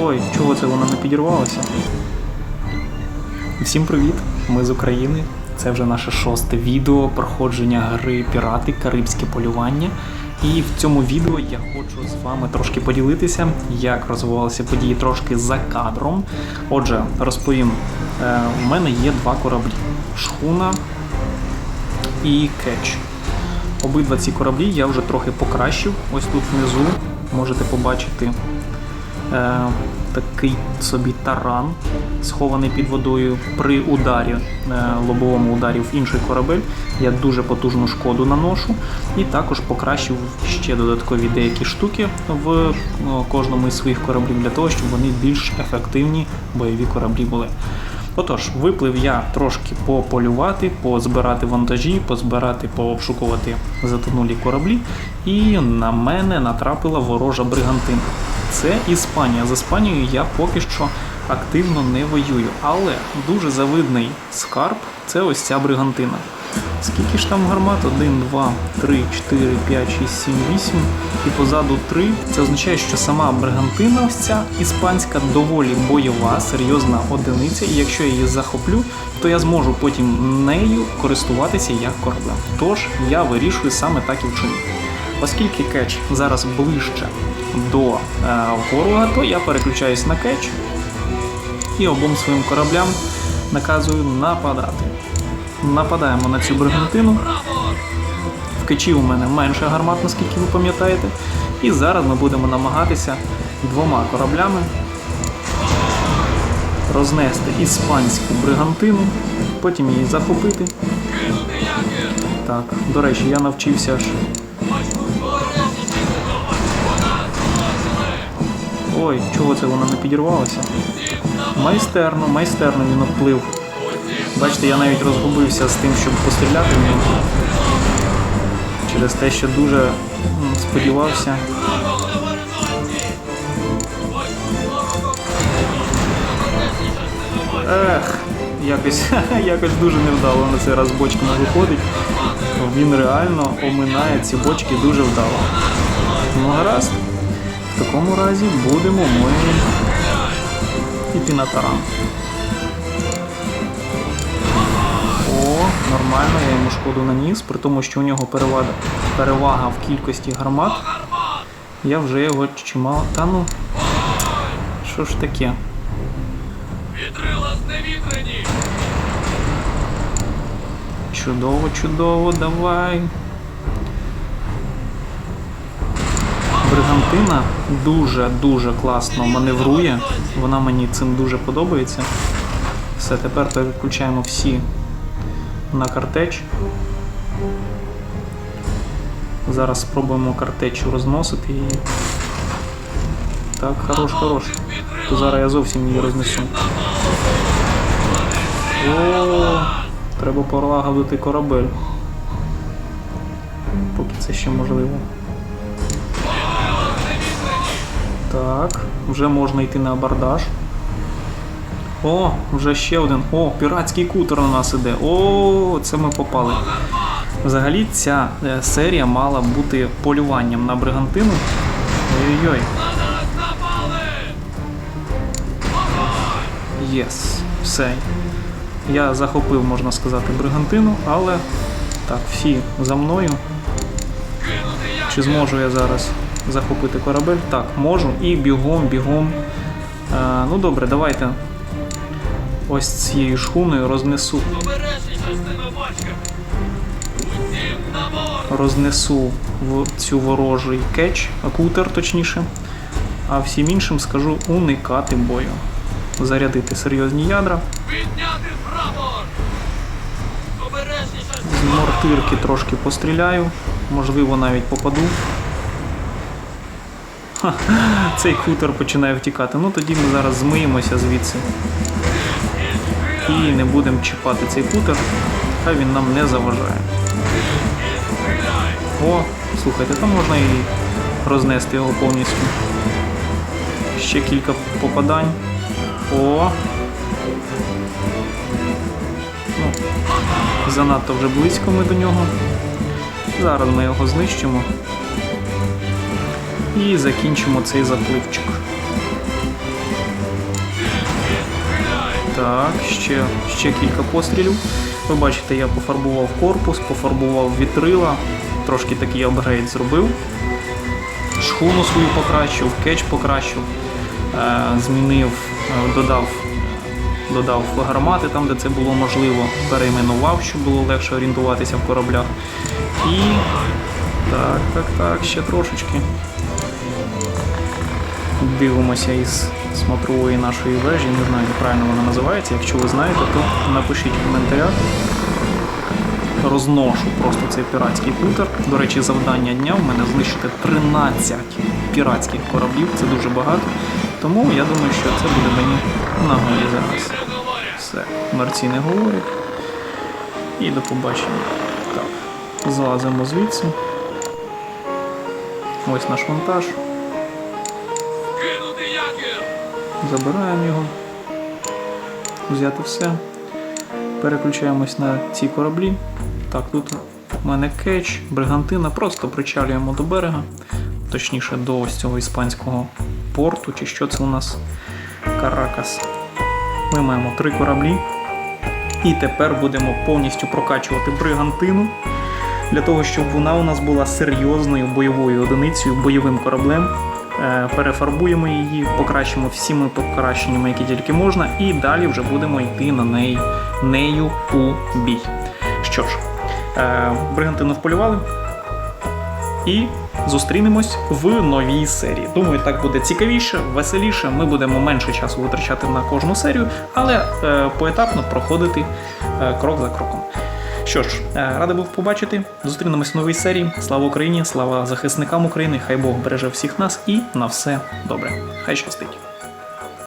Ой, чого це вона не підірвалася? Всім привіт! Ми з України. Це вже наше шосте відео проходження гри Пірати Карибське полювання. І в цьому відео я хочу з вами трошки поділитися, як розвивалися події трошки за кадром. Отже, розповім, Е, у мене є два кораблі: шхуна і кетч. Обидва ці кораблі я вже трохи покращив. Ось тут внизу можете побачити е, такий собі таран, схований під водою при ударі, е, лобовому ударі в інший корабель. Я дуже потужну шкоду наношу. І також покращив ще додаткові деякі штуки в ну, кожному із своїх кораблів для того, щоб вони більш ефективні бойові кораблі були. Отож, виплив я трошки пополювати, позбирати вантажі, позбирати, пообшукувати затонулі кораблі, і на мене натрапила ворожа бригантина. Це Іспанія. З Іспанією я поки що активно не воюю, але дуже завидний скарб це ось ця бригантина. Скільки ж там гармат? 1, 2, 3, 4, 5, 6, 7, 8 і позаду 3. Це означає, що сама бригантина, ось ця іспанська, доволі бойова, серйозна одиниця, і якщо я її захоплю, то я зможу потім нею користуватися як кораблем. Тож я вирішую саме так і вчинити. Оскільки кетч зараз ближче до е, ворога, то я переключаюсь на кетч і обом своїм кораблям наказую нападати. Нападаємо на цю бригантину. В кечі у мене менше гармат, наскільки ви пам'ятаєте. І зараз ми будемо намагатися двома кораблями рознести іспанську бригантину, потім її захопити. Так, до речі, я навчився аж. Ой, чого це вона не підірвалася? Майстерно, майстерно він обплив. Бачите, я навіть розгубився з тим, щоб постріляти в нього. Через те, що дуже сподівався. Ех, якось, якось дуже невдало на цей раз бочками виходить. Він реально оминає ці бочки дуже вдало. Ну гаразд. В такому разі будемо ми йти на таран. О, нормально, я йому шкоду наніс, при тому, що у нього перевага, перевага в кількості гармат. Я вже його чимало. Та ну. Що ж таке? Вітрила зневітрені! Чудово, чудово, давай. Бригантина дуже-дуже класно маневрує. Вона мені цим дуже подобається. Все, тепер переключаємо всі на картеч. Зараз спробуємо картечу розносити її. Так, хорош, хорош. То зараз я зовсім її рознесу. О, треба полагодити корабель. Поки це ще можливо. Так, вже можна йти на абордаж. О, вже ще один. О, піратський кутер на нас іде. О, це ми попали. Взагалі ця е, серія мала бути полюванням на бригантину. Ой-ой-ой. Єс, все. Я захопив, можна сказати, бригантину, але так, всі за мною. Чи зможу я зараз захопити корабель? Так, можу. І бігом, бігом. А, ну добре, давайте ось цією шхуною рознесу. Рознесу в цю ворожий кетч, кутер точніше. А всім іншим скажу уникати бою. Зарядити серйозні ядра. З мортирки трошки постріляю, можливо, навіть попаду. Цей кутер починає втікати. Ну тоді ми зараз змиємося звідси. І не будемо чіпати цей кутер, хай він нам не заважає. О, слухайте, там можна і рознести його повністю. Ще кілька попадань. О! Ну, занадто вже близько ми до нього. Зараз ми його знищимо. І закінчимо цей запливчик. Так, ще, ще кілька пострілів. Ви бачите, я пофарбував корпус, пофарбував вітрила, трошки такий апгрейд зробив. Шхуну свою покращив, кетч покращив, е, змінив, е, додав, додав гармати там, де це було можливо, перейменував, щоб було легше орієнтуватися в кораблях. І так, так, так, ще трошечки. Дивимося із смотрової нашої вежі. Не знаю, як правильно вона називається. Якщо ви знаєте, то напишіть в коментарях. Розношу просто цей піратський хутор. До речі, завдання дня в мене знищити 13 піратських кораблів. Це дуже багато. Тому я думаю, що це буде мені нагоді зараз. Все, мерці не говорять. І до побачення. Так, злазимо звідси. Ось наш монтаж. Забираємо його. Взяти все. Переключаємось на ці кораблі. Так, тут у мене кетч, бригантина. Просто причалюємо до берега. Точніше, до ось цього іспанського порту, чи що це у нас Каракас. Ми маємо три кораблі. І тепер будемо повністю прокачувати бригантину для того, щоб вона у нас була серйозною бойовою одиницею, бойовим кораблем. Е, Перефарбуємо її, покращимо всіми покращеннями, які тільки можна, і далі вже будемо йти на неї нею у бій. Що ж, е, бригантину вполювали. І зустрінемось в новій серії. Думаю, так буде цікавіше, веселіше. Ми будемо менше часу витрачати на кожну серію, але е, поетапно проходити крок за кроком. Що ж, е, радий був побачити. Зустрінемось в новій серії. Слава Україні! Слава захисникам України! Хай Бог береже всіх нас і на все добре. Хай щастить!